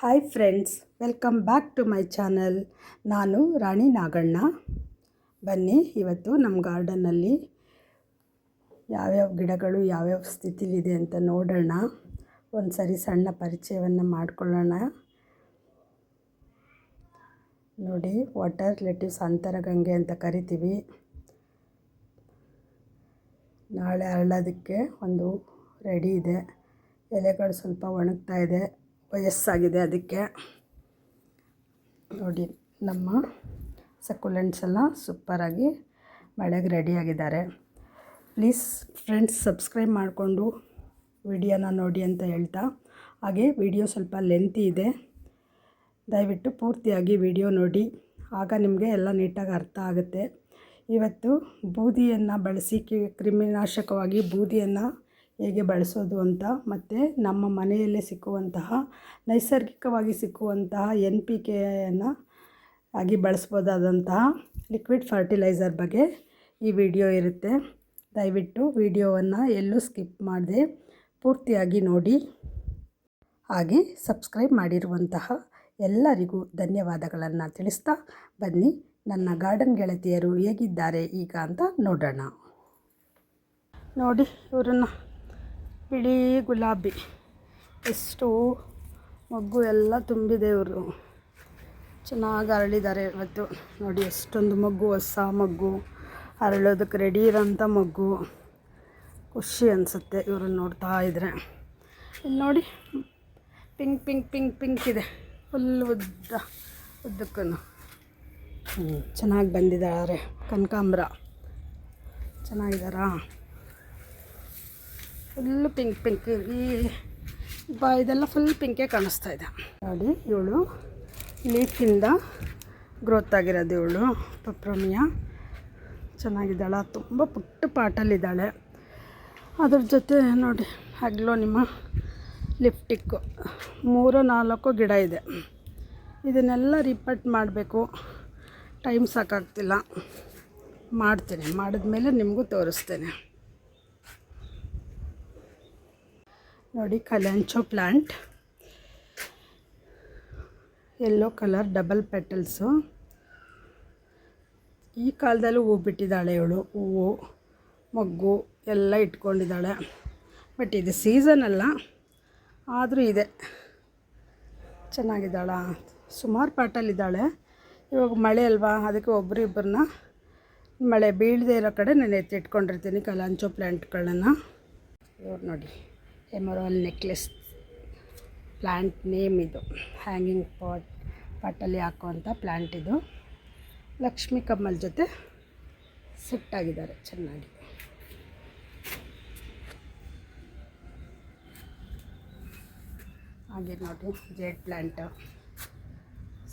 Hi friends welcome back to my channel ನಾನು ರಾಣಿ ನಾಗಣ್ಣ. ಬನ್ನಿ, ಇವತ್ತು ನಮ್ಮ ಗಾರ್ಡನ್ನಲ್ಲಿ ಯಾವ್ಯಾವ ಗಿಡಗಳು, ಯಾವ್ಯಾವ ಸ್ಥಿತಿಲಿದೆ ಅಂತ ನೋಡೋಣ. ಒಂದು ಸರಿ ಸಣ್ಣ ಪರಿಚಯವನ್ನು ಮಾಡಿಕೊಳ್ಳೋಣ. ನೋಡಿ ವಾಟರ್ ಲೆಟಿವ್ಸ್ ಅಂತರಗಂಗೆ ಅಂತ ಕರಿತೀವಿ. ನಾಳೆ ಅರಳೋದಕ್ಕೆ ಒಂದು ರೆಡಿ ಇದೆ. ಎಲೆಗಳು ಸ್ವಲ್ಪ ಒಣಗ್ತಾ ಇದೆ. ವಯಸ್ಸಾಗಿದೆ ಅದಕ್ಕೆ. ನೋಡಿ, ನಮ್ಮ ಸಕ್ಯುಲೆಂಟ್ಸ್ ಎಲ್ಲ ಸೂಪರಾಗಿ ಮಳೆಗೆ ರೆಡಿಯಾಗಿದ್ದಾರೆ ಪ್ಲೀಸ್ ಫ್ರೆಂಡ್ಸ್ ಸಬ್ಸ್ಕ್ರೈಬ್ ಮಾಡಿಕೊಂಡು ವಿಡಿಯೋನ ನೋಡಿ ಅಂತ ಹೇಳ್ತಾ. ಹಾಗೆ ವಿಡಿಯೋ ಸ್ವಲ್ಪ ಲೆಂತಿ ಇದೆ. ದಯವಿಟ್ಟು ಪೂರ್ತಿಯಾಗಿ ವಿಡಿಯೋ ನೋಡಿ. ಆಗ ನಿಮಗೆ ಎಲ್ಲ ನೀಟಾಗಿ ಅರ್ಥ ಆಗುತ್ತೆ. ಇವತ್ತು ಬೂದಿಯನ್ನು ಬಳಸಿ ಕ್ರಿಮಿನಾಶಕವಾಗಿ ಬೂದಿಯನ್ನು ಹೇಗೆ ಬಳಸೋದು ಅಂತ ಮತ್ತು ನಮ್ಮ ಮನೆಯಲ್ಲೇ ಸಿಕ್ಕುವಂತಹ, ನೈಸರ್ಗಿಕವಾಗಿ ಸಿಕ್ಕುವಂತಹ ಎನ್ ಪಿ ಕೆಯನ್ನು ಆಗಿ ಬಳಸ್ಬೋದಾದಂತಹ ಲಿಕ್ವಿಡ್ ಫರ್ಟಿಲೈಸರ್ ಬಗ್ಗೆ ಈ ವಿಡಿಯೋ ಇರುತ್ತೆ. ದಯವಿಟ್ಟು ವಿಡಿಯೋವನ್ನು ಎಲ್ಲೂ ಸ್ಕಿಪ್ ಮಾಡದೆ ಪೂರ್ತಿಯಾಗಿ ನೋಡಿ. ಹಾಗೆ ಸಬ್ಸ್ಕ್ರೈಬ್ ಮಾಡಿರುವಂತಹ ಎಲ್ಲರಿಗೂ ಧನ್ಯವಾದಗಳನ್ನು ತಿಳಿಸ್ತಾ ಬನ್ನಿ. ನನ್ನ ಗಾರ್ಡನ್ ಗೆಳತಿಯರು ಹೇಗಿದ್ದಾರೆ ಈಗ ಅಂತ ನೋಡೋಣ. ನೋಡಿ ಇವರನ್ನು. ಬಿಳಿ ಗುಲಾಬಿ. ಎಷ್ಟು ಮೊಗ್ಗು ಎಲ್ಲ ತುಂಬಿದೆ ಇವರು. ಚೆನ್ನಾಗಿ ಅರಳಿದ್ದಾರೆ ಇವತ್ತು. ನೋಡಿ, ಎಷ್ಟೊಂದು ಮೊಗ್ಗು, ಹೊಸ ಮೊಗ್ಗು. ಅರಳೋದಕ್ಕೆ ರೆಡಿ ಇರೋಂಥ ಮೊಗ್ಗು. ಖುಷಿ ಅನಿಸುತ್ತೆ ಇವ್ರನ್ನ ನೋಡ್ತಾ ಇದ್ದರೆ ಇಲ್ಲಿ ನೋಡಿ ಪಿಂಕ್ ಪಿಂಕ್ ಪಿಂಕ್ ಪಿಂಕ್ ಇದೆ. ಫುಲ್ ಉದ್ದ ಉದ್ದಕ್ಕೂ ಚೆನ್ನಾಗಿ ಬಂದಿದ್ದಾರೆ. ಕನಕಾಂಬ್ರ. ಚೆನ್ನಾಗಿದ್ದಾರಾ? ಫುಲ್ಲು ಪಿಂಕ್ ಪಿಂಕ್ ಈ ಬ ಇದೆಲ್ಲ ಫುಲ್ ಪಿಂಕೇ ಕಾಣಿಸ್ತಾ ಇದೆ. ನೋಡಿ, ಇವಳು ಲೀಫಿಂದ ಗ್ರೋತ್ ಆಗಿರೋದು ಇವಳು, ಪಪ್ರಮಿಯ. ಚೆನ್ನಾಗಿದ್ದಾಳೆ ತುಂಬ ಪುಟ್ಟ ಪಾಟಲ್ಲಿದ್ದಾಳೆ. ಅದ್ರ ಜೊತೆ ನೋಡಿ, ಹಗ್ಲೋ ನಿಮ್ಮ ಲಿಫ್ಟಿಕ್ಕು ಮೂರು, ನಾಲ್ಕು ಗಿಡ ಇದೆ. ಇದನ್ನೆಲ್ಲ ರಿಪಟ್ ಮಾಡಬೇಕು. ಟೈಮ್ ಸಾಕಾಗ್ತಿಲ್ಲ. ಮಾಡ್ತೀನಿ. ಮಾಡಿದ್ಮೇಲೆ ನಿಮಗೂ ತೋರಿಸ್ತೇನೆ. ನೋಡಿ kalanchoe plant yellow colour double petals ಈ ಕಾಲದಲ್ಲೂ ಹೂ ಬಿಟ್ಟಿದ್ದಾಳೆ ಇವಳು. ಹೂವು, ಮೊಗ್ಗು ಎಲ್ಲ ಇಟ್ಕೊಂಡಿದ್ದಾಳೆ. ಬಟ್ ಇದು ಸೀಸನ್ ಅಲ್ಲ, ಆದರೂ ಇದೆ. ಚೆನ್ನಾಗಿದ್ದಾಳ? ಸುಮಾರು ಪಾಟಲ್ಲಿದ್ದಾಳೆ ಇವಾಗ ಮಳೆ ಅಲ್ವಾ? ಅದಕ್ಕೆ ಒಬ್ಬರು ಇಬ್ಬರನ್ನ ಮಳೆ ಬೀಳದೇ ಇರೋ ಕಡೆ ನಾನು ಎತ್ತಿಟ್ಕೊಂಡಿರ್ತೀನಿ ಕಲಾಂಚೋ ಪ್ಲ್ಯಾಂಟ್ಗಳನ್ನು ಇವ್ರು ನೋಡಿ. ಎಮರಾಲ್ ನೆಕ್ಲೆಸ್ ಪ್ಲ್ಯಾಂಟ್ ನೇಮ್ ಇದು. ಹ್ಯಾಂಗಿಂಗ್ ಪಾಟ್, ಪಾಟಲ್ಲಿ ಹಾಕುವಂಥ ಪ್ಲ್ಯಾಂಟ್ ಇದು. ಲಕ್ಷ್ಮೀ ಕಮ್ಮಲ್ ಜೊತೆ ಸೆಟ್ ಆಗಿದ್ದಾರೆ ಚೆನ್ನಾಗಿ ಹಾಗೆ ನೋಡಿ, ಜೇಡ್ ಪ್ಲ್ಯಾಂಟು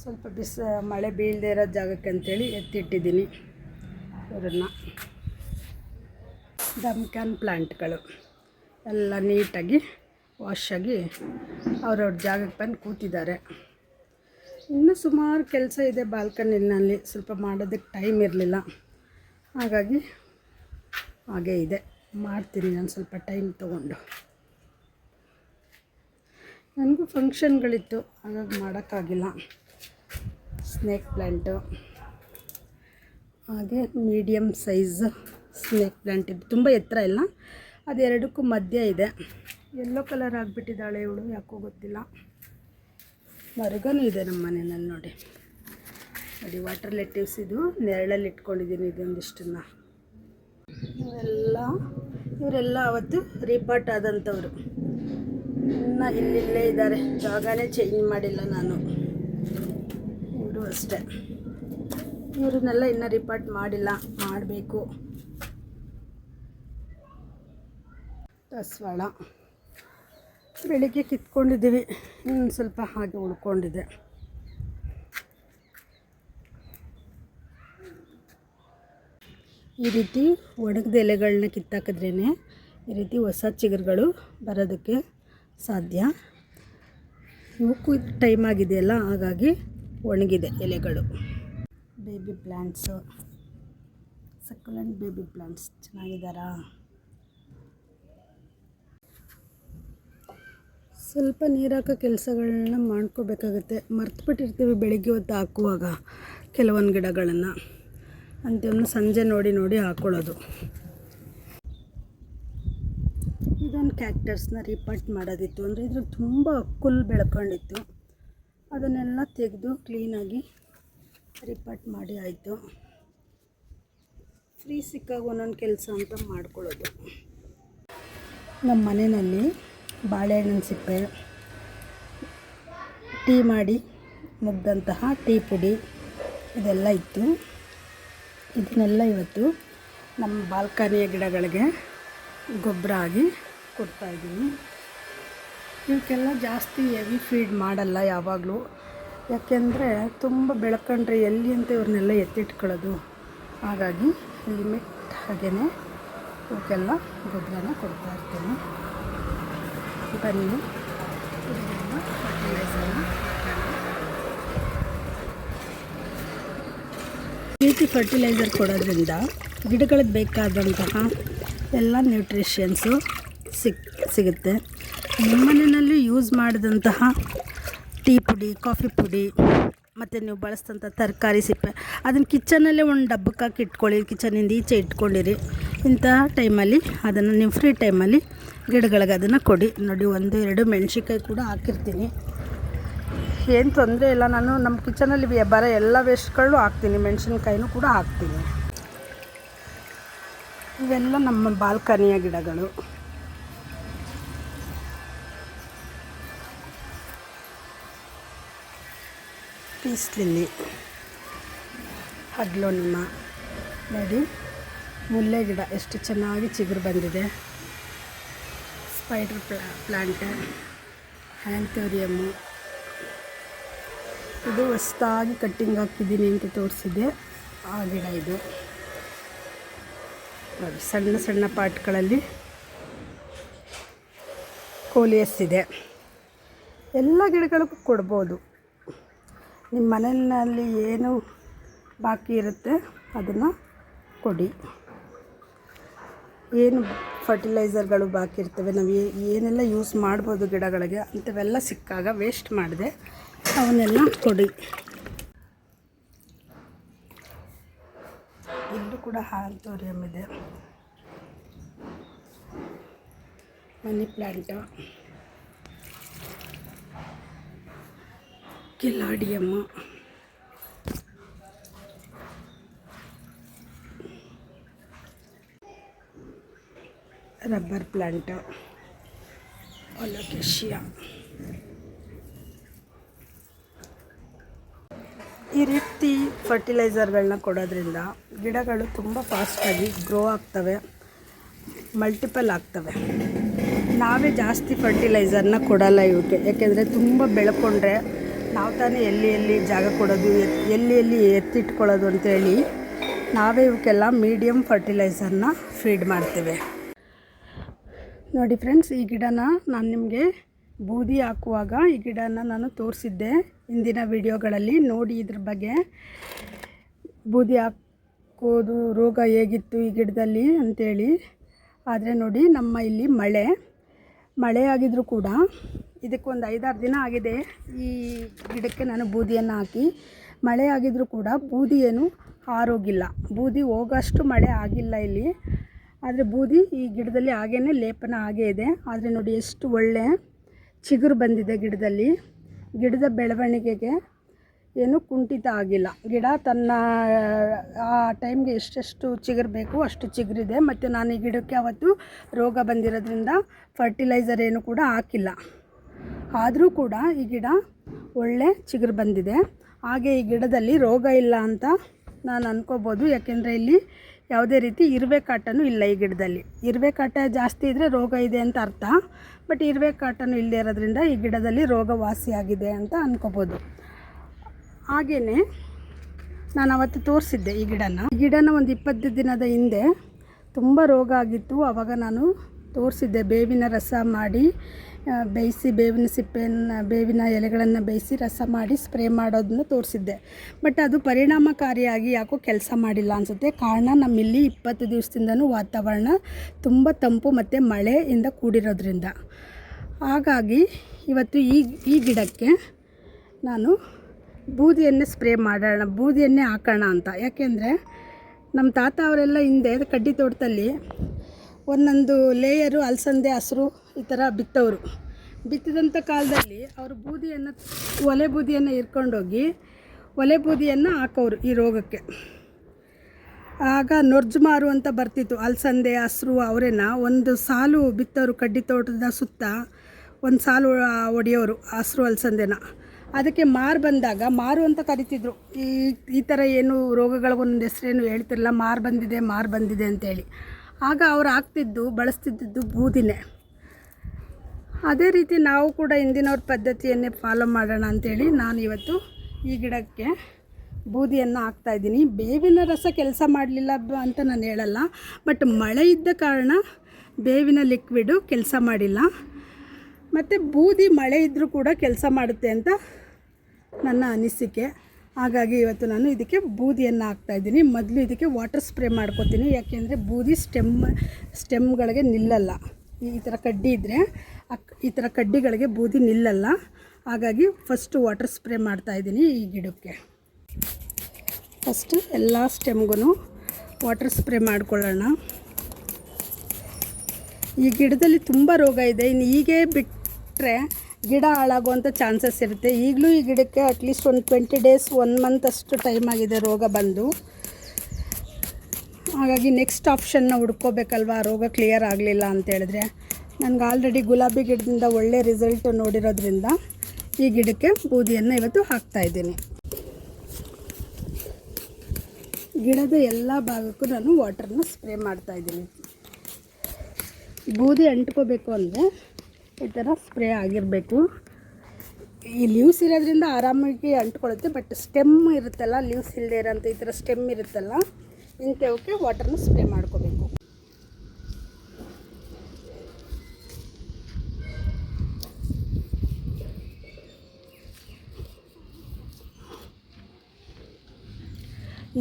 ಸ್ವಲ್ಪ ಬಿಸ, ಮಳೆ ಬೀಳದೇ ಇರೋ ಜಾಗಕ್ಕೆ ಅಂತೇಳಿ ಎತ್ತಿಟ್ಟಿದ್ದೀನಿ. ಇವರನ್ನು. ದಮ್ಕ್ಯಾನ್ ಪ್ಲ್ಯಾಂಟ್ಗಳು ಎಲ್ಲ ನೀಟಾಗಿ ವಾಶಾಗಿ ಅವ್ರವ್ರ ಜಾಗಕ್ಕೆ ಬಂದು ಕೂತಿದ್ದಾರೆ. ಇನ್ನೂ ಸುಮಾರು ಕೆಲಸ ಇದೆ ಬಾಲ್ಕನಿನಲ್ಲಿ, ಸ್ವಲ್ಪ ಮಾಡೋದಕ್ಕೆ ಟೈಮ್ ಇರಲಿಲ್ಲ. ಹಾಗಾಗಿ ಹಾಗೇ ಇದೆ. ಮಾಡ್ತೀನಿ ನಾನು ಸ್ವಲ್ಪ ಟೈಮ್ ತೊಗೊಂಡು. ನನಗೂ ಫಂಕ್ಷನ್ಗಳಿತ್ತು ಹಾಗಾಗಿ ಮಾಡೋಕ್ಕಾಗಿಲ್ಲ. ಸ್ನೇಕ್ ಪ್ಲ್ಯಾಂಟು ಹಾಗೆ ಮೀಡಿಯಮ್ ಸೈಜ್ ಸ್ನೇಕ್ ಪ್ಲ್ಯಾಂಟ್ ಇದು ತುಂಬ ಎತ್ತರ ಇಲ್ಲ ಅದೆರಡಕ್ಕೂ ಮಧ್ಯ ಇದೆ. ಎಲ್ಲೋ ಕಲರ್ ಆಗಿಬಿಟ್ಟಿದ್ದಾಳೆ ಇವಳು, ಯಾಕೋ ಗೊತ್ತಿಲ್ಲ. ಮರುಗನೂ ಇದೆ ನಮ್ಮ ಮನೆಯಲ್ಲಿ ನೋಡಿ. ನೋಡಿ ವಾಟರ್ ಲೆಟಿವ್ಸ್ ಇದು. ನೆರಳಲ್ಲಿ ಇಟ್ಕೊಂಡಿದ್ದೀನಿ ಇದೊಂದಿಷ್ಟನ್ನು. ಇವರೆಲ್ಲ ಇವರೆಲ್ಲ ಅವತ್ತು ರಿಪಾರ್ಟ್ ಆದಂಥವ್ರು. ಇನ್ನು ಇಲ್ಲಿಲ್ಲೇ ಇದ್ದಾರೆ. ಜಾಗನೇ ಚೇಂಜ್ ಮಾಡಿಲ್ಲ ನಾನು. ಇವರು ಅಷ್ಟೇ. ಇವ್ರನ್ನೆಲ್ಲ ಇನ್ನೂ ರಿಪಾರ್ಟ್ ಮಾಡಿಲ್ಲ. ಮಾಡಬೇಕು. ದಾಸವಾಳ ಬೆಳಿಗ್ಗೆ ಕಿತ್ಕೊಂಡಿದ್ದೀವಿ. ಇನ್ನು ಸ್ವಲ್ಪ ಹಾಗೆ ಉಳ್ಕೊಂಡಿದೆ. ಈ ರೀತಿ ಒಣಗಿದ ಎಲೆಗಳನ್ನ ಕಿತ್ತಾಕಿದ್ರೇ ಈ ರೀತಿ ಹೊಸ ಚಿಗುರುಗಳು ಬರೋದಕ್ಕೆ ಸಾಧ್ಯ. ಇವಕ್ಕೂ ಟೈಮ್ ಆಗಿದೆಯಲ್ಲ ಹಾಗಾಗಿ ಒಣಗಿದೆ ಎಲೆಗಳು. Baby plants succulent baby plants ಚೆನ್ನಾಗಿದ್ದಾರಾ? ಸ್ವಲ್ಪ ನೀರು ಹಾಕೋ ಕೆಲಸಗಳನ್ನ ಮಾಡ್ಕೋಬೇಕಾಗುತ್ತೆ. ಮರ್ತುಬಿಟ್ಟಿರ್ತೀವಿ ಬೆಳಿಗ್ಗೆ ಹೊತ್ತು ಹಾಕುವಾಗ ಕೆಲವೊಂದು ಗಿಡಗಳನ್ನು. ಅಂಥವನ್ನು ಸಂಜೆ ನೋಡಿ ನೋಡಿ ಹಾಕ್ಕೊಳ್ಳೋದು ಇದೊಂದು ಕ್ಯಾಕ್ಟರ್ಸ್ನ ರಿಪಟ್ ಮಾಡೋದಿತ್ತು. ಅಂದರೆ ಇದ್ರ ತುಂಬ ಕುಲ್ ಬೆಳ್ಕೊಂಡಿತ್ತು. ಅದನ್ನೆಲ್ಲ ತೆಗೆದು ಕ್ಲೀನಾಗಿ ರಿಪಟ್ ಮಾಡಿ ಆಯಿತು. ಫ್ರೀ ಸಿಕ್ಕಾಗ ಒಂದೊಂದು ಕೆಲಸ ಅಂತ ಮಾಡ್ಕೊಳ್ಳೋದು. ನಮ್ಮ ಮನೆಯಲ್ಲಿ ಬಾಳೆಹಣ್ಣಿನ ಸಿಪ್ಪೆ, ಟೀ ಮಾಡಿ ಮುಗ್ದಂತಹ ಟೀ ಪುಡಿ ಇದೆಲ್ಲ ಇತ್ತು. ಇದನ್ನೆಲ್ಲ ಇವತ್ತು ನಮ್ಮ ಬಾಲ್ಕನಿಯ ಗಿಡಗಳಿಗೆ ಗೊಬ್ಬರ ಆಗಿ ಕೊಡ್ತಾಯಿದ್ದೀನಿ ಇವಕ್ಕೆಲ್ಲ ಜಾಸ್ತಿ ಹೆವಿ ಫೀಡ್ ಮಾಡಲ್ಲ ಯಾವಾಗಲೂ. ಯಾಕೆಂದರೆ ತುಂಬ ಬೆಳ್ಕೊಂಡ್ರೆ ಎಲ್ಲಿ ಅಂತ ಇವ್ರನ್ನೆಲ್ಲ ಎತ್ತಿಟ್ಕೊಳ್ಳೋದು. ಹಾಗಾಗಿ ಲಿಮಿಟ್ ಹಾಗೇ ಇವಕ್ಕೆಲ್ಲ ಗೊಬ್ಬರನ ಕೊಡ್ತಾ ಇರ್ತೀನಿ. ಬನ್ನಿ ಇದನ್ನ fertilizer-ನ ಈ ರೀತಿ ಫರ್ಟಿಲೈಸರ್ ಕೊಡೋದ್ರಿಂದ ಗಿಡಗಳಿಗೆ ಬೇಕಾದಂತಹ ಎಲ್ಲ ನ್ಯೂಟ್ರಿಷನ್ಸು ಸಿಕ್, ಸಿಗುತ್ತೆ. ನಿಮ್ಮನೆಯಲ್ಲಿ ಯೂಸ್ ಮಾಡಿದಂತಹ ಟೀ ಪುಡಿ ಕಾಫಿ ಪುಡಿ, ಮತ್ತು ನೀವು ಬಳಸಿದಂಥ ತರಕಾರಿ ಸಿಪ್ಪೆ ಅದನ್ನು ಕಿಚನಲ್ಲೇ ಒಂದು ಡಬ್ಬಕ್ಕೆ ಹಾಕಿ ಇಟ್ಕೊಳ್ಳಿ ಕಿಚನಿಂದ ಈಚೆ ಇಟ್ಕೊಂಡಿರಿ. ಇಂತಹ ಟೈಮಲ್ಲಿ, ಅದನ್ನು ನೀವು ಫ್ರೀ ಟೈಮಲ್ಲಿ ಗಿಡಗಳಿಗೆ ಅದನ್ನು ಕೊಡಿ. ನೋಡಿ, ಒಂದು ಎರಡು ಮೆಣಸಿನ್ಕಾಯಿ ಕೂಡ ಹಾಕಿರ್ತೀನಿ. ಏನು ತೊಂದರೆ ಇಲ್ಲ. ನಾನು ನಮ್ಮ ಕಿಚನಲ್ಲಿ ಬರೋ ಎಲ್ಲ ವೇಸ್ಟ್ಗಳು ಹಾಕ್ತೀನಿ. ಮೆಣಸಿನ್ಕಾಯಿನೂ ಕೂಡ ಹಾಕ್ತೀನಿ. ಇವೆಲ್ಲ ನಮ್ಮ ಬಾಲ್ಕನಿಯ ಗಿಡಗಳು. ಪೀಸ್ ಲಿಲ್ಲಿ ಹಡ್ಲೋನಿಮ ನೋಡಿ. ಮುಲ್ಲೆ ಗಿಡ, ಎಷ್ಟು ಚೆನ್ನಾಗಿ ಚಿಗುರು ಬಂದಿದೆ. ಸ್ಪೈಡರ್ ಪ್ಲಾ ಪ್ಲಾಂಟ್ ಹ್ಯಾಂಥೋರಿಯಮ್ಮು ಇದು ಹೊಸ್ದಾಗಿ ಕಟ್ಟಿಂಗ್ ಹಾಕಿದ್ದೀನಿ ಅಂತ ತೋರಿಸಿದೆ. ಆ ಗಿಡ ಇದು. ಸಣ್ಣ ಸಣ್ಣ ಪಾಟ್ಗಳಲ್ಲಿ ಕೋಲಿಯಸ್ ಇದೆ. ಎಲ್ಲ ಗಿಡಗಳಿಗೂ ಕೊಡ್ಬೋದು. ನಿಮ್ಮ ಮನೆಯಲ್ಲಿ ಏನು ಬಾಕಿ ಇರುತ್ತೆ, ಅದನ್ನು ಕೊಡಿ. ಏನು ಫರ್ಟಿಲೈಸರ್ಗಳು ಬಾಕಿ ಇರ್ತವೆ, ನಾವು ಏನೆಲ್ಲ ಯೂಸ್ ಮಾಡ್ಬೋದು ಗಿಡಗಳಿಗೆ, ಅಂಥವೆಲ್ಲ ಸಿಕ್ಕಾಗ ವೇಸ್ಟ್ ಮಾಡಿದೆ, ಅವನ್ನೆಲ್ಲ ಕೊಡಿ. ಇಲ್ಲೂ ಕೂಡ ಹಾಲ್ತೋರಿಯಂ ಇದೆ. Money plant caladium rubber plant alocasia. ಈ ರೀತಿ ಫರ್ಟಿಲೈಸರ್ಗಳನ್ನ ಕೊಡೋದ್ರಿಂದ ಗಿಡಗಳು ತುಂಬ ಫಾಸ್ಟಾಗಿ ಗ್ರೋ ಆಗ್ತವೆ, ಮಲ್ಟಿಪಲ್ ಆಗ್ತವೆ. ನಾವೇ ಜಾಸ್ತಿ ಫರ್ಟಿಲೈಸರ್ನ ಕೊಡಲ್ಲ ಇವಕ್ಕೆ ಯಾಕೆಂದರೆ ತುಂಬ ಬೆಳ್ಕೊಂಡ್ರೆ ನಾವು ತಾನೇ ಎಲ್ಲಿ ಎಲ್ಲಿ ಜಾಗ ಕೊಡೋದು ಎಲ್ಲಿ ಎಲ್ಲಿ ಎತ್ತಿಟ್ಕೊಳ್ಳೋದು ಅಂತೇಳಿ ನಾವೇ ಇವಕ್ಕೆಲ್ಲ ಮೀಡಿಯಮ್ ಫರ್ಟಿಲೈಸರ್ನ ಫೀಡ್ ಮಾಡ್ತೇವೆ. ನೋಡಿ ಫ್ರೆಂಡ್ಸ್, ಈ ಗಿಡನ ನಾನು ನಿಮಗೆ ಬೂದಿ ಹಾಕುವಾಗ ಈ ಗಿಡನ ನಾನು ತೋರಿಸಿದ್ದೆ ಇಂದಿನ ವಿಡಿಯೋಗಳಲ್ಲಿ. ನೋಡಿ ಇದ್ರ ಬಗ್ಗೆ. ಬೂದಿ ಹಾಕೋದು ರೋಗ ಹೇಗಿತ್ತು ಈ ಗಿಡದಲ್ಲಿ ಅಂಥೇಳಿ ಆದರೆ ನೋಡಿ, ನಮ್ಮ ಇಲ್ಲಿ ಮಳೆ. ಮಳೆ ಆಗಿದ್ರೂ ಕೂಡ ಇದಕ್ಕೊಂದು ಐದಾರು ದಿನ ಆಗಿದೆ ಈ ಗಿಡಕ್ಕೆ ನಾನು ಬೂದಿಯನ್ನು ಹಾಕಿ. ಮಳೆ ಆಗಿದ್ರೂ ಕೂಡ ಬೂದಿ ಏನು ಆರೋಗಿಲ್ಲ ಬೂದಿ ಹೋಗೋಷ್ಟು ಮಳೆ ಆಗಿಲ್ಲ ಇಲ್ಲಿ. ಆದರೆ ಬೂದಿ ಈ ಗಿಡದಲ್ಲಿ ಹಾಗೇ ಲೇಪನ ಹಾಗೇ ಇದೆ. ಆದರೆ ನೋಡಿ ಎಷ್ಟು ಒಳ್ಳೆ ಚಿಗುರು ಬಂದಿದೆ ಗಿಡದಲ್ಲಿ. ಗಿಡದ ಬೆಳವಣಿಗೆಗೆ ಏನೂ ಕುಂಠಿತ ಆಗಿಲ್ಲ. ಗಿಡ ತನ್ನ, ಆ ಟೈಮ್ಗೆ ಎಷ್ಟೆಷ್ಟು ಚಿಗುರು ಬೇಕು ಅಷ್ಟು ಚಿಗುರಿದೆ. ಮತ್ತು ನಾನು ಈ ಗಿಡಕ್ಕೆ ಅವತ್ತು ರೋಗ ಬಂದಿರೋದ್ರಿಂದ ಫರ್ಟಿಲೈಸರ್ ಏನು ಕೂಡ ಹಾಕಿಲ್ಲ. ಆದರೂ ಕೂಡ ಈ ಗಿಡ ಒಳ್ಳೆ ಚಿಗುರು ಬಂದಿದೆ. ಹಾಗೆ ಈ ಗಿಡದಲ್ಲಿ ರೋಗ ಇಲ್ಲ ಅಂತ ನಾನು ಅಂದ್ಕೋಬೋದು ಯಾಕೆಂದರೆ ಇಲ್ಲಿ ಯಾವುದೇ ರೀತಿ ಇರುವೆ ಕಾಟನೂ ಇಲ್ಲ ಈ ಗಿಡದಲ್ಲಿ. ಇರುವೆ ಕಾಟ ಜಾಸ್ತಿ ಇದ್ದರೆ ರೋಗ ಇದೆ ಅಂತ ಅರ್ಥ. ಬಟ್ ಇರುವೆ ಕಾಟನೂ ಇಲ್ಲದೆ ಇರೋದ್ರಿಂದ ಈ ಗಿಡದಲ್ಲಿ ರೋಗ ವಾಸಿಯಾಗಿದೆ ಅಂತ ಅಂದ್ಕೋಬೋದು ಹಾಗೆಯೇ ನಾನು ಅವತ್ತು ತೋರಿಸಿದ್ದೆ ಈ ಗಿಡನ. ಈ ಗಿಡನ ಒಂದು ಇಪ್ಪತ್ತು ದಿನದ ಹಿಂದೆ ತುಂಬ ರೋಗ ಆಗಿತ್ತು. ಆವಾಗ ನಾನು ತೋರಿಸಿದ್ದೆ, ಬೇವಿನ ರಸ ಮಾಡಿ ಬೇಯಿಸಿ ಬೇವಿನ ಸಿಪ್ಪೆಯನ್ನು, ಬೇವಿನ ಎಲೆಗಳನ್ನು ಬೇಯಿಸಿ ರಸ ಮಾಡಿ ಸ್ಪ್ರೇ ಮಾಡೋದನ್ನು ತೋರಿಸಿದ್ದೆ. ಬಟ್ ಅದು ಪರಿಣಾಮಕಾರಿಯಾಗಿ ಯಾಕೋ ಕೆಲಸ ಮಾಡಿಲ್ಲ ಅನಿಸುತ್ತೆ. ಕಾರಣ ನಮ್ಮಿಲ್ಲಿ ಇಪ್ಪತ್ತು ದಿವಸದಿಂದನೂ ವಾತಾವರಣ ತುಂಬ ತಂಪು ಮತ್ತು ಮಳೆಯಿಂದ ಕೂಡಿರೋದ್ರಿಂದ. ಹಾಗಾಗಿ ಇವತ್ತು ಈ ಈ ಗಿಡಕ್ಕೆ ನಾನು ಬೂದಿಯನ್ನೇ ಸ್ಪ್ರೇ ಮಾಡೋಣ, ಬೂದಿಯನ್ನೇ ಹಾಕೋಣ ಅಂತ. ಯಾಕೆಂದರೆ ನಮ್ಮ ತಾತ ಅವರೆಲ್ಲ ಹಿಂದೆ ಕಡ್ಡಿ ತೋಟದಲ್ಲಿ ಒಂದೊಂದು ಲೇಯರು ಅಲಸಂದೆ, ಹಸಿರು ಈ ಥರ ಬಿತ್ತವರು. ಬಿತ್ತಿದಂಥ ಕಾಲದಲ್ಲಿ ಅವರು ಬೂದಿಯನ್ನು, ಒಲೆ ಬೂದಿಯನ್ನು ಇರ್ಕೊಂಡೋಗಿ ಒಲೆ ಬೂದಿಯನ್ನು ಹಾಕೋರು ಈ ರೋಗಕ್ಕೆ. ಆಗ ನೊರ್ಜು ಮಾರು ಅಂತ ಬರ್ತಿತ್ತು. ಅಲಸಂದೆ, ಹಸಿರು, ಅವರೇನ ಒಂದು ಸಾಲು ಬಿತ್ತವರು ಕಡ್ಡಿ ತೋಟದ ಸುತ್ತ ಒಂದು ಸಾಲು ಹೊಡೆಯೋರು ಹಸಿರು, ಅಲಸಂದೆನ. ಅದಕ್ಕೆ ಮಾರು ಬಂದಾಗ, ಮಾರು ಅಂತ ಕರಿತಿದ್ರು. ಈ ಈ ಥರ ಏನು ರೋಗಗಳಿಗೊಂದು ಹೆಸರೇನು ಹೇಳ್ತಿರಲ್ಲ ಮಾರು ಬಂದಿದೆ ಮಾರು ಬಂದಿದೆ ಅಂತೇಳಿ. ಆಗ ಅವ್ರು ಹಾಕ್ತಿದ್ದು ಬಳಸ್ತಿದ್ದು ಬೂದಿನೇ. ಅದೇ ರೀತಿ ನಾವು ಕೂಡ ಹಿಂದಿನವ್ರ ಪದ್ಧತಿಯನ್ನೇ ಫಾಲೋ ಮಾಡೋಣ ಅಂಥೇಳಿ ನಾನು ಇವತ್ತು ಈ ಗಿಡಕ್ಕೆ ಬೂದಿಯನ್ನು ಹಾಕ್ತಾಯಿದ್ದೀನಿ ಬೇವಿನ ರಸ ಕೆಲಸ ಮಾಡಲಿಲ್ಲ ಅಂತ ನಾನು ಹೇಳಲ್ಲ ಬಟ್ ಮಳೆ ಇದ್ದ ಕಾರಣ ಬೇವಿನ ಲಿಕ್ವಿಡು ಕೆಲಸ ಮಾಡಿಲ್ಲ. ಮತ್ತು ಬೂದಿ ಮಳೆ ಇದ್ದರೂ ಕೂಡ ಕೆಲಸ ಮಾಡುತ್ತೆ ಅಂತ ನನ್ನ ಅನಿಸಿಕೆ. ಹಾಗಾಗಿ ಇವತ್ತು ನಾನು ಇದಕ್ಕೆ ಬೂದಿಯನ್ನು ಹಾಕ್ತಾಯಿದ್ದೀನಿ ಮೊದಲು ಇದಕ್ಕೆ ವಾಟರ್ ಸ್ಪ್ರೇ ಮಾಡ್ಕೊತೀನಿ. ಯಾಕೆಂದರೆ ಬೂದಿ ಸ್ಟೆಮ್ ಸ್ಟೆಮ್ಗಳಿಗೆ ನಿಲ್ಲಲ್ಲ. ಈ ಥರ ಕಡ್ಡಿ ಇದ್ದರೆ ಈ ಥರ ಕಡ್ಡಿಗಳಿಗೆ ಬೂದಿ ನಿಲ್ಲಲ್ಲ. ಹಾಗಾಗಿ ಫಸ್ಟು ವಾಟರ್ ಸ್ಪ್ರೇ ಮಾಡ್ತಾಯಿದ್ದೀನಿ ಈ ಗಿಡಕ್ಕೆ. ಫಸ್ಟು ಎಲ್ಲ ಸ್ಟೆಮ್ಗೂ ವಾಟರ್ ಸ್ಪ್ರೇ ಮಾಡ್ಕೊಳ್ಳೋಣ. ಈ ಗಿಡದಲ್ಲಿ ತುಂಬ ರೋಗ ಇದೆ. ಇನ್ನು ಹೀಗೆ ಬಿಟ್ಟರೆ ಗಿಡ ಹಾಳಾಗುವಂಥ ಚಾನ್ಸಸ್ ಇರುತ್ತೆ. ಈಗಲೂ ಈ ಗಿಡಕ್ಕೆ ಅಟ್ಲೀಸ್ಟ್ ಒಂದು ಟ್ವೆಂಟಿ ಡೇಸ್ ಒನ್ ಮಂತ್ ಅಷ್ಟು ಟೈಮ್ ಆಗಿದೆ ರೋಗ ಬಂದು. ಹಾಗಾಗಿ ನೆಕ್ಸ್ಟ್ ಆಪ್ಷನ್ನ ಹುಡ್ಕೋಬೇಕಲ್ವ? ರೋಗ ಕ್ಲಿಯರ್ ಆಗಲಿಲ್ಲ ಅಂತೇಳಿದ್ರೆ ನನಗೆ ಆಲ್ರೆಡಿ ಗುಲಾಬಿ ಗಿಡದಿಂದ ಒಳ್ಳೆ ರಿಸಲ್ಟ್ ನೋಡಿರೋದ್ರಿಂದ ಈ ಗಿಡಕ್ಕೆ ಬೂದಿಯನ್ನು ಇವತ್ತು ಹಾಕ್ತಾಯಿದ್ದೀನಿ ಗಿಡದ ಎಲ್ಲ ಭಾಗಕ್ಕೂ ನಾನು ವಾಟರ್ನ ಸ್ಪ್ರೇ ಮಾಡ್ತಾಯಿದ್ದೀನಿ ಬೂದಿ ಅಂಟ್ಕೋಬೇಕು ಅಂದರೆ ಈ ಥರ ಸ್ಪ್ರೇ ಆಗಿರಬೇಕು. ಈ ಲೀವ್ಸ್ ಇರೋದ್ರಿಂದ ಆರಾಮಾಗಿ ಅಂಟ್ಕೊಳ್ಳುತ್ತೆ, ಬಟ್ ಸ್ಟೆಮ್ ಇರುತ್ತಲ್ಲ, ಲೀವ್ಸ್ ಇಲ್ಲದೆ ಇರೋಂಥ ಈ ಥರ ಸ್ಟೆಮ್ ಇರುತ್ತಲ್ಲ ಇಂಥವಕ್ಕೆ ವಾಟರ್ನ ಸ್ಪ್ರೇ ಮಾಡ್ಕೋಬೇಕು.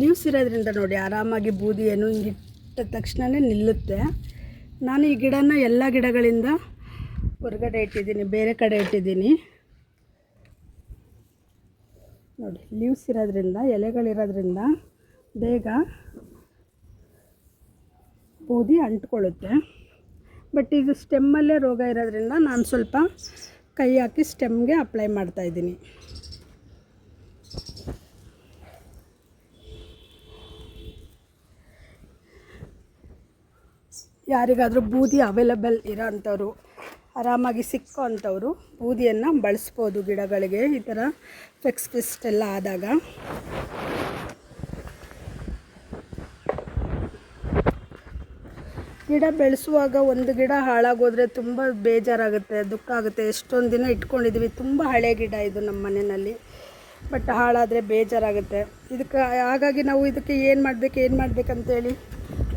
ಲೀವ್ಸ್ ಇರೋದ್ರಿಂದ ನೋಡಿ, ಆರಾಮಾಗಿ ಬೂದಿ ಏನು ಹಿಂಗಿಟ್ಟ ತಕ್ಷಣವೇ ನಿಲ್ಲುತ್ತೆ. ನಾನು ಈ ಗಿಡನ ಎಲ್ಲ ಗಿಡಗಳಿಂದ ಹೊರಗಡೆ ಇಟ್ಟಿದ್ದೀನಿ, ಬೇರೆ ಕಡೆ ಇಟ್ಟಿದ್ದೀನಿ. ನೋಡಿ ಲೀವ್ಸ್ ಇರೋದ್ರಿಂದ, ಎಲೆಗಳಿರೋದ್ರಿಂದ ಬೇಗ ಬೂದಿ ಅಂಟ್ಕೊಳ್ಳುತ್ತೆ. ಬಟ್ ಇದು ಸ್ಟೆಮ್ಮಲ್ಲೇ ರೋಗ ಇರೋದ್ರಿಂದ ನಾನು ಸ್ವಲ್ಪ ಕೈ ಹಾಕಿ ಸ್ಟೆಮ್ಗೆ ಅಪ್ಲೈ ಮಾಡ್ತಾಯಿದ್ದೀನಿ ಯಾರಿಗಾದರೂ ಬೂದಿ ಅವೈಲಬಲ್ ಇರೋ ಅಂಥವ್ರು ಆರಾಮಾಗಿ ಸಿಕ್ಕೋ ಅಂಥವ್ರು ಬೂದಿಯನ್ನು ಬಳಸ್ಬೋದು ಗಿಡಗಳಿಗೆ. ಈ ಥರ ಫೆಕ್ಸ್ ಫಿಸ್ಟ್ ಎಲ್ಲ ಆದಾಗ. ಗಿಡ ಬೆಳೆಸುವಾಗ ಒಂದು ಗಿಡ ಹಾಳಾಗೋದ್ರೆ ತುಂಬ ಬೇಜಾರಾಗುತ್ತೆ, ದುಃಖ ಆಗುತ್ತೆ. ಎಷ್ಟೊಂದು ದಿನ ಇಟ್ಕೊಂಡಿದ್ದೀವಿ ತುಂಬ ಹಳೆ ಗಿಡ ಇದು ನಮ್ಮ ಮನೆಯಲ್ಲಿ. ಬಟ್ ಹಾಳಾದರೆ ಬೇಜಾರಾಗುತ್ತೆ. ಇದಕ್ಕೆ ಹಾಗಾಗಿ ನಾವು ಇದಕ್ಕೆ ಏನು ಮಾಡಬೇಕು, ಏನು ಮಾಡಬೇಕಂತೇಳಿ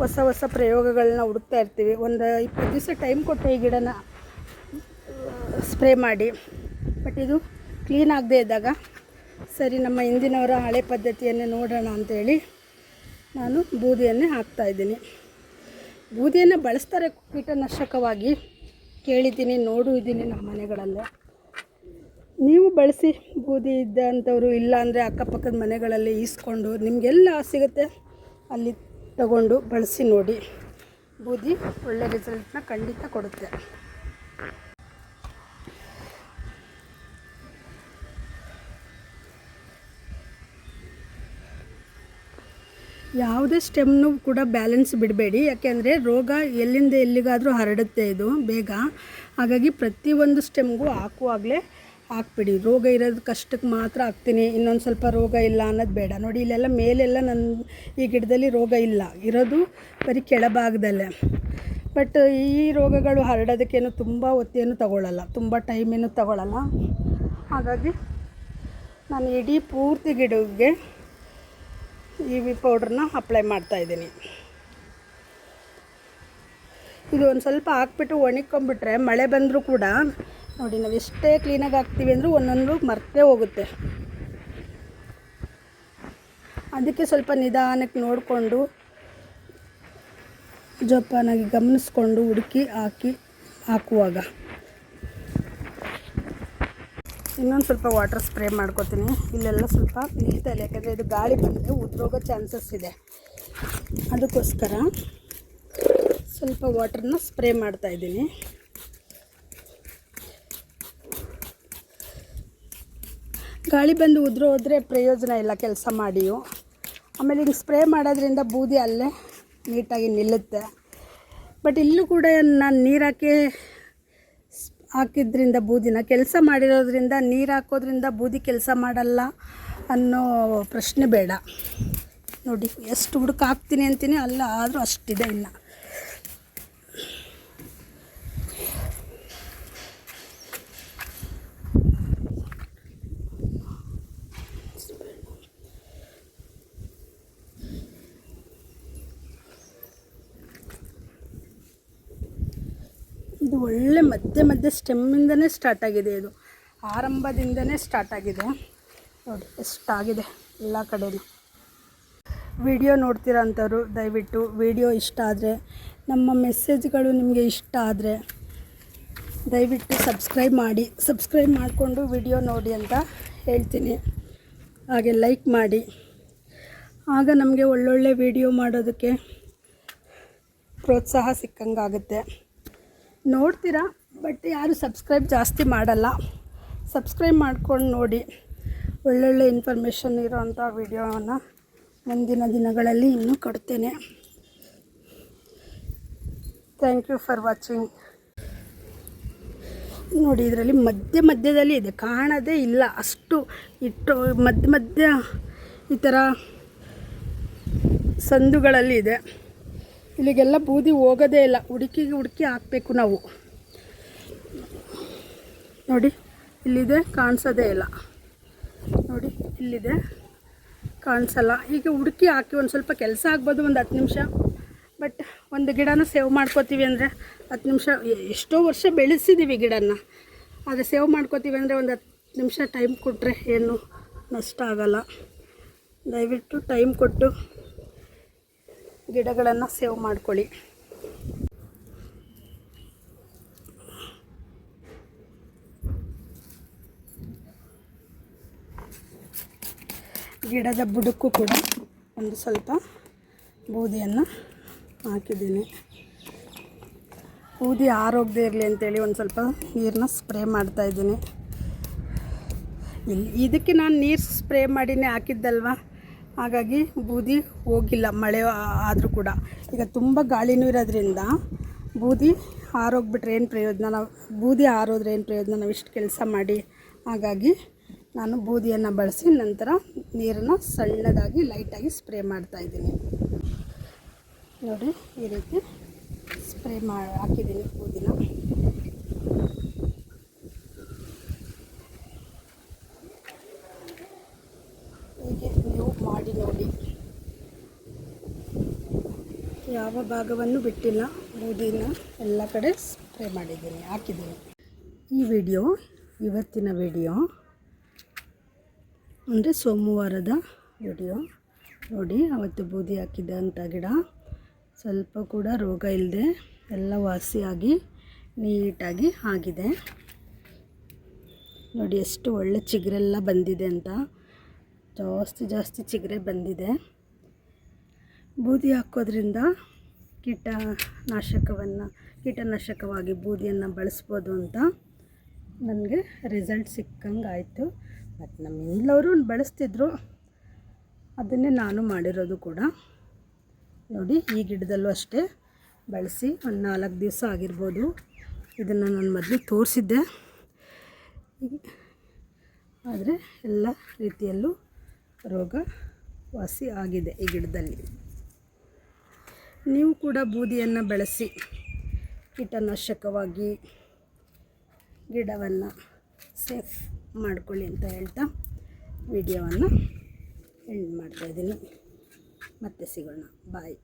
ಹೊಸ ಹೊಸ ಪ್ರಯೋಗಗಳನ್ನ ಹುಡುಕ್ತಾ ಇರ್ತೀವಿ. ಒಂದು ಇಪ್ಪತ್ತು ದಿವಸ ಟೈಮ್ ಕೊಟ್ಟೆ ಈ ಗಿಡನ ಸ್ಪ್ರೇ ಮಾಡಿ. ಬಟ್ ಇದು ಕ್ಲೀನ್ ಆಗದೇ ಇದ್ದಾಗ ಸರಿ, ನಮ್ಮ ಹಿಂದಿನವರ ಹಳೆ ಪದ್ಧತಿಯನ್ನೇ ನೋಡೋಣ ಅಂಥೇಳಿ ನಾನು ಬೂದಿಯನ್ನೇ ಹಾಕ್ತಾಯಿದ್ದೀನಿ ಬೂದಿಯನ್ನು ಬಳಸ್ತಾರೆ ಕೀಟನಾಶಕವಾಗಿ. ಕೇಳಿದ್ದೀನಿ, ನೋಡು ಇದ್ದೀನಿ ನಮ್ಮ ಮನೆಗಳಲ್ಲೇ. ನೀವು ಬಳಸಿ ಬೂದಿ ಇದ್ದಂಥವ್ರು ಇಲ್ಲ ಅಂದರೆ ಅಕ್ಕಪಕ್ಕದ ಮನೆಗಳಲ್ಲಿ ಈಸ್ಕೊಂಡು ನಿಮಗೆಲ್ಲ ಸಿಗುತ್ತೆ, ಅಲ್ಲಿ ತಗೊಂಡು ಬಳಸಿ ನೋಡಿ. ಬೂದಿ ಒಳ್ಳೆ ರಿಸಲ್ಟ್ನ ಖಂಡಿತ ಕೊಡುತ್ತೆ. ಯಾವುದೇ ಸ್ಟೆಮ್ನು ಕೂಡ ಬ್ಯಾಲೆನ್ಸ್ ಬಿಡಬೇಡಿ. ಯಾಕೆಂದರೆ ರೋಗ ಎಲ್ಲಿಂದ ಎಲ್ಲಿಗಾದರೂ ಹರಡುತ್ತೆ ಇದು ಬೇಗ. ಹಾಗಾಗಿ ಪ್ರತಿಯೊಂದು ಸ್ಟೆಮ್ಗೂ ಹಾಕುವಾಗಲೇ ಹಾಕ್ಬಿಡಿ. ರೋಗ ಇರೋದು ಕಷ್ಟಕ್ಕೆ ಮಾತ್ರ ಹಾಕ್ತೀನಿ, ಇನ್ನೊಂದು ಸ್ವಲ್ಪ ರೋಗ ಇಲ್ಲ ಅನ್ನೋದು ಬೇಡ. ನೋಡಿ, ಇಲ್ಲೆಲ್ಲ ಮೇಲೆಲ್ಲ ನನ್ನ ಈ ಗಿಡದಲ್ಲಿ ರೋಗ ಇಲ್ಲ. ಇರೋದು ಬರೀ ಕೆಳಭಾಗದಲ್ಲೇ. ಬಟ್ ಈ ರೋಗಗಳು ಹರಡೋದಕ್ಕೇನು ತುಂಬ ಒತ್ತೇನು ತಗೊಳ್ಳಲ್ಲ ತುಂಬ ಟೈಮೇನು ತಗೊಳ್ಳಲ್ಲ ಹಾಗಾಗಿ ನಾನು ಇಡೀ ಪೂರ್ತಿ ಗಿಡಕ್ಕೆ ಇ ವಿ ಪೌಡ್ರನ್ನ ಅಪ್ಲೈ ಮಾಡ್ತಾಯಿದ್ದೀನಿ ಇದು ಒಂದು ಸ್ವಲ್ಪ ಹಾಕ್ಬಿಟ್ಟು ಒಣಕೊಂಬಿಟ್ರೆ ಮಳೆ ಬಂದರೂ ಕೂಡ ನೋಡಿ ನಾವು ಎಷ್ಟೇ ಕ್ಲೀನಾಗಿ ಹಾಕ್ತೀವಿ ಅಂದರೂ ಒಂದೊಂದು ಮರ್ತೇ ಹೋಗುತ್ತೆ. ಅದಕ್ಕೆ ಸ್ವಲ್ಪ ನಿಧಾನಕ್ಕೆ ನೋಡಿಕೊಂಡು ಜೋಪಾನಾಗಿ ಗಮನಿಸ್ಕೊಂಡು ಹುಡುಕಿ ಹಾಕಿ ಹಾಕುವಾಗ. ಇನ್ನೊಂದು ಸ್ವಲ್ಪ ವಾಟರ್ ಸ್ಪ್ರೇ ಮಾಡ್ಕೊತೀನಿ. ಇಲ್ಲೆಲ್ಲ ಸ್ವಲ್ಪ ನಿಲ್ತಾಯಿಲ್ಲ ಯಾಕಂದರೆ ಇದು ಗಾಳಿ ಬಂದರೆ ಉದ್ರೋಗೋ ಚಾನ್ಸಸ್ ಇದೆ. ಅದಕ್ಕೋಸ್ಕರ ಸ್ವಲ್ಪ ವಾಟರ್ನ ಸ್ಪ್ರೇ ಮಾಡ್ತಾ ಇದ್ದೀನಿ. ಗಾಳಿ ಬಂದು ಉದುರು ಹೋದರೆ ಪ್ರಯೋಜನ ಇಲ್ಲ ಕೆಲಸ ಮಾಡಿಯು. ಆಮೇಲೆ ಹಿಂಗೆ ಸ್ಪ್ರೇ ಮಾಡೋದ್ರಿಂದ ಬೂದಿ ಅಲ್ಲೇ ನೀಟಾಗಿ ನಿಲ್ಲುತ್ತೆ. ಬಟ್ ಇಲ್ಲೂ ಕೂಡ ನಾನು ನೀರು ಹಾಕಿ ಸ್- ಹಾಕಿದ್ರಿಂದ ಬೂದಿನ, ಕೆಲಸ ಮಾಡಿರೋದ್ರಿಂದ ನೀರು ಹಾಕೋದ್ರಿಂದ ಬೂದಿ ಕೆಲಸ ಮಾಡಲ್ಲ ಅನ್ನೋ ಪ್ರಶ್ನೆ ಬೇಡ. ನೋಡಿ, ಎಷ್ಟು ಹುಡುಕಾಕ್ತೀನಿ ಅಂತೀನಿ, ಅಲ್ಲ ಆದರೂ ಅಷ್ಟಿದೆ ಇನ್ನು. ಇದು ಒಳ್ಳೆ ಮಧ್ಯೆ ಮಧ್ಯೆ ಸ್ಟೆಮ್ಮಿಂದನೇ ಸ್ಟಾರ್ಟ್ ಆಗಿದೆ ಇದು. ಆರಂಭದಿಂದನೇ ಸ್ಟಾರ್ಟ್ ಆಗಿದೆ. ನೋಡಿ, ಎಷ್ಟಾಗಿದೆ ಎಲ್ಲ ಕಡೆನೂ. ವಿಡಿಯೋ ನೋಡ್ತೀರಾ ಅಂಥವ್ರು, ದಯವಿಟ್ಟು ವಿಡಿಯೋ ಇಷ್ಟ ಆದರೆ, ನಮ್ಮ ಮೆಸೇಜ್ಗಳು ನಿಮಗೆ ಇಷ್ಟ ಆದರೆ ದಯವಿಟ್ಟು ಸಬ್ಸ್ಕ್ರೈಬ್ ಮಾಡಿ, ಸಬ್ಸ್ಕ್ರೈಬ್ ಮಾಡಿಕೊಂಡು ವಿಡಿಯೋ ನೋಡಿ ಅಂತ ಹೇಳ್ತೀನಿ. ಹಾಗೆ ಲೈಕ್ ಮಾಡಿ. ಆಗ ನಮಗೆ ಒಳ್ಳೊಳ್ಳೆ ವಿಡಿಯೋ ಮಾಡೋದಕ್ಕೆ ಪ್ರೋತ್ಸಾಹ ಸಿಕ್ಕಂಗಾಗುತ್ತೆ. ನೋಡ್ತೀರಾ, ಬಟ್ ಯಾರು ಸಬ್ಸ್ಕ್ರೈಬ್ ಜಾಸ್ತಿ ಮಾಡಲ್ಲ. ಸಬ್ಸ್ಕ್ರೈಬ್ ಮಾಡ್ಕೊಂಡು ನೋಡಿ. ಒಳ್ಳೊಳ್ಳೆ ಇನ್ಫಾರ್ಮೇಷನ್ ಇರೋವಂಥ ವಿಡಿಯೋವನ್ನು ಮುಂದಿನ ದಿನಗಳಲ್ಲಿ ಇನ್ನೂ ಕೊಡ್ತೇನೆ. ಥ್ಯಾಂಕ್ ಯು ಫಾರ್ ವಾಚಿಂಗ್ ನೋಡಿ, ಇದರಲ್ಲಿ ಮಧ್ಯ ಮಧ್ಯದಲ್ಲಿ ಇದೆ, ಕಾಣದೇ ಇಲ್ಲ. ಅಷ್ಟು ಇಟ್ಟು, ಮಧ್ಯ ಮಧ್ಯ ಈ ಥರ ಸಂದುಗಳಲ್ಲಿ ಇದೆ. ಇಲ್ಲಿಗೆಲ್ಲ ಬೂದಿ ಹೋಗೋದೇ ಇಲ್ಲ. ಹುಡುಕಿಗೆ ಹುಡುಕಿ ಹಾಕಬೇಕು ನಾವು. ನೋಡಿ, ಇಲ್ಲಿದೆ, ಕಾಣಿಸೋದೇ ಇಲ್ಲ. ನೋಡಿ, ಇಲ್ಲಿದೆ, ಕಾಣಿಸಲ್ಲ. ಈಗ ಹುಡುಕಿ ಹಾಕಿ ಒಂದು ಸ್ವಲ್ಪ ಕೆಲಸ ಆಗ್ಬೋದು ಒಂದು ಹತ್ತು ನಿಮಿಷ. ಬಟ್ ಒಂದು ಗಿಡನ ಸೇವ್ ಮಾಡ್ಕೋತೀವಿ ಅಂದರೆ ಹತ್ತು ನಿಮಿಷ ಎಷ್ಟೋ ವರ್ಷ ಬೆಳೆಸಿದ್ದೀವಿ ಗಿಡನ ಆದರೆ ಸೇವ್ ಮಾಡ್ಕೋತೀವಿ ಅಂದರೆ ಒಂದು ಹತ್ತು ನಿಮಿಷ ಟೈಮ್ ಕೊಟ್ಟರೆ ಏನು ನಷ್ಟ ಆಗಲ್ಲ. ದಯವಿಟ್ಟು ಟೈಮ್ ಕೊಟ್ಟು ಗಿಡಗಳನ್ನು ಸೇವ್ ಮಾಡ್ಕೊಳ್ಳಿ. ಗಿಡದ ಬುಡಕ್ಕೂ ಕೂಡ ಒಂದು ಸ್ವಲ್ಪ ಬೂದಿಯನ್ನು ಹಾಕಿದ್ದೀನಿ. ಬೂದಿ ಆರೋಗ್ಯ ಇರಲಿ ಅಂತೇಳಿ ಒಂದು ಸ್ವಲ್ಪ ನೀರನ್ನ ಸ್ಪ್ರೇ ಮಾಡ್ತಾಯಿದ್ದೀನಿ ಇದಕ್ಕೆ ನಾನು ನೀರು ಸ್ಪ್ರೇ ಮಾಡಿನೇ ಹಾಕಿದ್ದಲ್ವ? ಹಾಗಾಗಿ ಬೂದಿ ಹೋಗಿಲ್ಲ, ಮಳೆ ಆದರೂ ಕೂಡ. ಈಗ ತುಂಬ ಗಾಳಿನೂ ಇರೋದ್ರಿಂದ ಬೂದಿ ಹಾರೋಗ್ಬಿಟ್ರೆ ಏನು ಪ್ರಯೋಜನ? ನಾವು ಬೂದಿ ಹಾರೋದ್ರೆ ಏನು ಪ್ರಯೋಜನ? ನಾವು ಇಷ್ಟು ಕೆಲಸ ಮಾಡಿ. ಹಾಗಾಗಿ ನಾನು ಬೂದಿಯನ್ನು ಬಳಸಿ ನಂತರ ನೀರನ್ನು ಸಣ್ಣದಾಗಿ, ಲೈಟಾಗಿ ಸ್ಪ್ರೇ ಮಾಡ್ತಾಯಿದ್ದೀನಿ ನೋಡಿ, ಈ ರೀತಿ ಸ್ಪ್ರೇ ಮಾ ಹಾಕಿದ್ದೀನಿ ಬೂದಿನ ಹೀಗೆ ನೀವು ಮಾಡಿ ನೋಡಿ. ಯಾವ ಭಾಗವನ್ನು ಬಿಟ್ಟಿಲ್ಲ, ಬೂದಿನ ಎಲ್ಲ ಕಡೆ ಸ್ಪ್ರೇ ಮಾಡಿದ್ದೀನಿ, ಹಾಕಿದ್ದೀನಿ. ಈ ವಿಡಿಯೋ ಇವತ್ತಿನ ವಿಡಿಯೋ ಅಂದರೆ ಸೋಮವಾರದ ವಿಡಿಯೋ ನೋಡಿ, ಅವತ್ತು ಬೂದಿ ಹಾಕಿದ್ದಂಥ ಗಿಡ. ಸ್ವಲ್ಪ ಕೂಡ ರೋಗ ಇಲ್ಲದೆ ಎಲ್ಲ ವಾಸಿಯಾಗಿ ನೀಟಾಗಿ ಆಗಿದೆ. ನೋಡಿ, ಎಷ್ಟು ಒಳ್ಳೆ ಚಿಗುರೆಲ್ಲ ಬಂದಿದೆ ಅಂತ. ಜಾಸ್ತಿ ಜಾಸ್ತಿ ಚಿಗರೆ ಬಂದಿದೆ. ಬೂದಿ ಹಾಕೋದ್ರಿಂದ ಕೀಟನಾಶಕವನ್ನು, ಕೀಟನಾಶಕವಾಗಿ ಬೂದಿಯನ್ನು ಬಳಸ್ಬೋದು ಅಂತ ನನಗೆ ರಿಸಲ್ಟ್ ಸಿಕ್ಕಂಗಾಯಿತು ಮತ್ತು ನಮ್ಮೆಲ್ಲರೂ ಬಳಸ್ತಿದ್ರು. ಅದನ್ನೇ ನಾನು ಮಾಡಿರೋದು ಕೂಡ. ನೋಡಿ, ಈ ಗಿಡದಲ್ಲೂ ಅಷ್ಟೇ. ಬಳಸಿ ಒಂದು ನಾಲ್ಕು ದಿವಸ ಆಗಿರ್ಬೋದು. ಇದನ್ನು ನಾನು ಮೊದಲು ತೋರಿಸಿದ್ದೆ. ಆದರೆ ಎಲ್ಲ ರೀತಿಯಲ್ಲೂ ರೋಗ ವಾಸಿ ಆಗಿದೆ ಈ ಗಿಡದಲ್ಲಿ. ನೀವು ಕೂಡ ಬೂದಿಯನ್ನು ಬೆಳೆಸಿ ಕೀಟನಾಶಕವಾಗಿ ಗಿಡವನ್ನು ಸೇಫ್ ಮಾಡಿಕೊಳ್ಳಿ ಅಂತ ಹೇಳ್ತಾ ವಿಡಿಯೋವನ್ನು ಎಂಡ್ ಮಾಡ್ತಾಯಿದ್ದೀನಿ ಮತ್ತೆ ಸಿಗೋಣ. ಬಾಯ್.